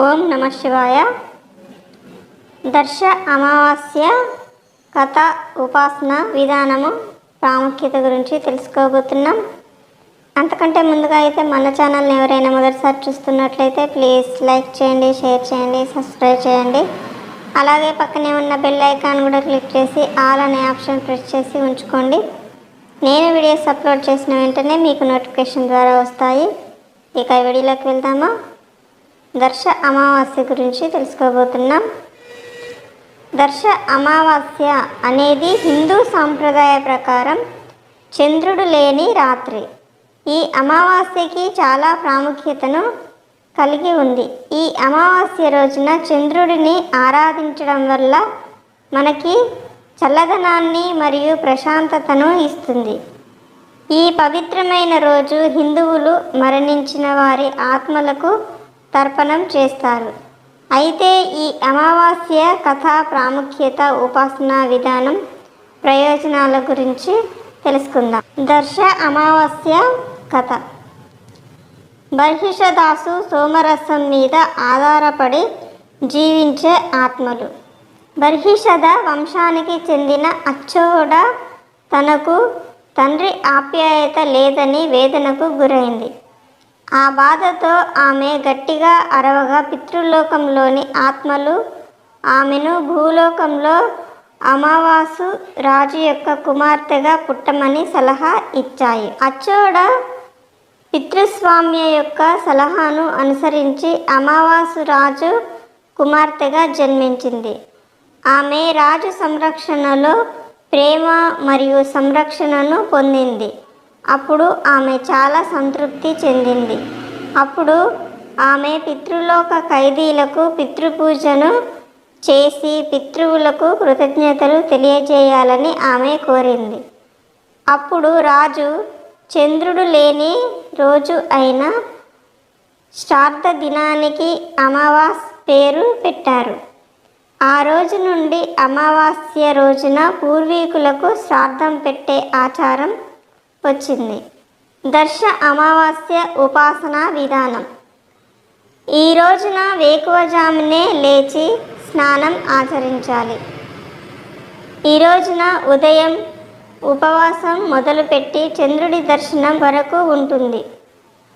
ఓం నమ శివాయ. దర్శ అమావాస్య కథ ఉపాసన విధానము ప్రాముఖ్యత గురించి తెలుసుకోబోతున్నాం. అంతకంటే ముందుగా అయితే మన ఛానల్ని ఎవరైనా మొదటిసారి చూస్తున్నట్లయితే ప్లీజ్ లైక్ చేయండి షేర్ చేయండి సబ్స్క్రైబ్ చేయండి. అలాగే పక్కనే ఉన్న బెల్ ఐకాన్ కూడా క్లిక్ చేసి ఆల్ అనే ఆప్షన్ ప్రెస్ చేసి ఉంచుకోండి. నేను వీడియోస్ అప్లోడ్ చేసిన వెంటనే మీకు నోటిఫికేషన్ ద్వారా వస్తాయి. ఇక వీడియోలోకి వెళ్దామా? దర్శ అమావాస్య గురించి తెలుసుకోబోతున్నాం. దర్శ అమావాస్య అనేది హిందూ సాంప్రదాయ ప్రకారం చంద్రుడు లేని రాత్రి. ఈ అమావాస్యకి చాలా ప్రాముఖ్యతను కలిగి ఉంది. ఈ అమావాస్య రోజున చంద్రుడిని ఆరాధించడం వల్ల మనకి చల్లదనాన్ని మరియు ప్రశాంతతను ఇస్తుంది. ఈ పవిత్రమైన రోజు హిందువులు మరణించిన వారి ఆత్మలకు తర్పణం చేస్తారు. అయితే ఈ అమావాస్య కథ ప్రాముఖ్యత ఉపాసనా విధానం ప్రయోజనాల గురించి తెలుసుకుందాం. దర్శ అమావాస్య కథ. బర్హిషదాసు సోమరసం మీద ఆధారపడి జీవించే ఆత్మలు. బర్హిషద వంశానికి చెందిన అచ్చోడ తనకు తండ్రి ఆప్యాయత లేదని వేదనకు గురైంది. ఆ బాధతో ఆమె గట్టిగా అరవగా పితృలోకంలోని ఆత్మలు ఆమెను భూలోకంలో అమావాసు రాజు యొక్క కుమార్తెగా పుట్టమని సలహా ఇచ్చాయి. అచ్చోడ పితృస్వామ్య యొక్క సలహాను అనుసరించి అమావాసు రాజు కుమార్తెగా జన్మించింది. ఆమె రాజు సంరక్షణలో ప్రేమ మరియు సంరక్షణను పొందింది. అప్పుడు ఆమె చాలా సంతృప్తి చెందింది. అప్పుడు ఆమె పితృలోక ఖైదీలకు పితృపూజను చేసి పితృవులకు కృతజ్ఞతలు తెలియజేయాలని ఆమె కోరింది. అప్పుడు రాజు చంద్రుడు లేని రోజు అయిన శ్రాద్ధ దినానికి అమావాస్ పేరు పెట్టారు. ఆ రోజు నుండి అమావాస్య రోజున పూర్వీకులకు శ్రాద్ధం పెట్టే ఆచారం వచ్చింది. దర్శ అమావాస్య ఉపాసన విధానం. ఈ రోజున వేకువజామునే లేచి స్నానం ఆచరించాలి. ఈ రోజున ఉదయం ఉపవాసం మొదలుపెట్టి చంద్రుడి దర్శనం వరకు ఉంటుంది.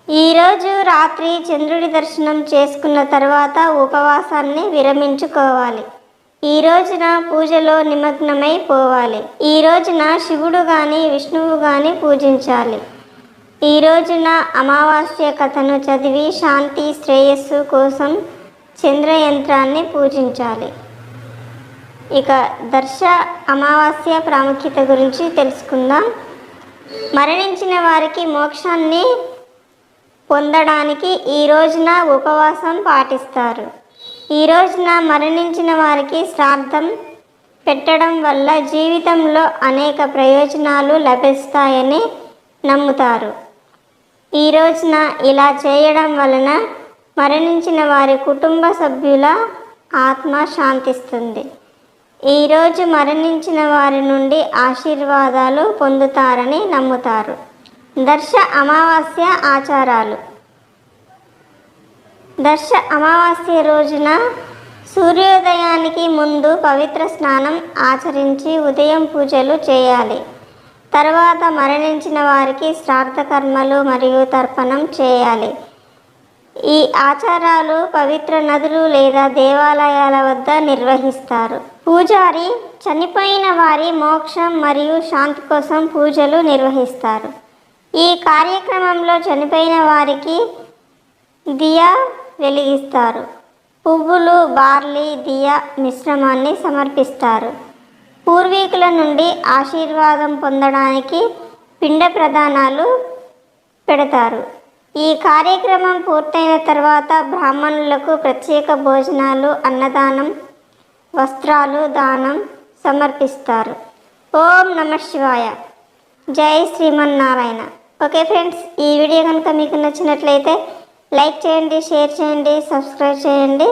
ఈరోజు రాత్రి చంద్రుడి దర్శనం చేసుకున్న తర్వాత ఉపవాసాన్ని విరమించుకోవాలి. ఈ రోజున పూజలో నిమగ్నమై పోవాలి. ఈ రోజున శివుడు కానీ విష్ణువు కానీ పూజించాలి. ఈ రోజున అమావాస్య కథను చదివి శాంతి శ్రేయస్సు కోసం చంద్రయంత్రాన్ని పూజించాలి. ఇక దర్శ అమావాస్య ప్రాముఖ్యత గురించి తెలుసుకుందాం. మరణించిన వారికి మోక్షాన్ని పొందడానికి ఈ రోజున ఉపవాసం పాటిస్తారు. ఈ రోజున మరణించిన వారికి శ్రాద్ధం పెట్టడం వల్ల జీవితంలో అనేక ప్రయోజనాలు లభిస్తాయని నమ్ముతారు. ఈ రోజున ఇలా చేయడం వలన మరణించిన వారి కుటుంబ సభ్యుల ఆత్మ శాంతిస్తుంది. ఈరోజు మరణించిన వారి నుండి ఆశీర్వాదాలు పొందుతారని నమ్ముతారు. దర్శ అమావాస్య ఆచారాలు. దర్శ అమావాస్య రోజున సూర్యోదయానికి ముందు పవిత్ర స్నానం ఆచరించి ఉదయం పూజలు చేయాలి. తర్వాత మరణించిన వారికి శ్రాద్ధ కర్మలు మరియు తర్పణం చేయాలి. ఈ ఆచారాలు పవిత్ర నదులు లేదా దేవాలయాల వద్ద నిర్వహిస్తారు. పూజారి చనిపోయిన వారి మోక్షం మరియు శాంతి కోసం పూజలు నిర్వహిస్తారు. ఈ కార్యక్రమంలో చనిపోయిన వారికి దియా వెలిగిస్తారు. పువ్వులు బార్లీ దియా మిశ్రమాన్ని సమర్పిస్తారు. పూర్వీకుల నుండి ఆశీర్వాదం పొందడానికి పిండ ప్రదానాలు పెడతారు. ఈ కార్యక్రమం పూర్తయిన తర్వాత బ్రాహ్మణులకు ప్రత్యేక భోజనాలు అన్నదానం వస్త్రాలు దానం సమర్పిస్తారు. ఓం నమ శివాయ. జై శ్రీమన్నారాయణ. ఓకే ఫ్రెండ్స్ ఈ వీడియో కనుక మీకు నచ్చినట్లయితే లైక్ చేయండి షేర్ చేయండి సబ్స్క్రైబ్ చేయండి.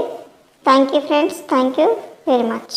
Thank you friends thank you very much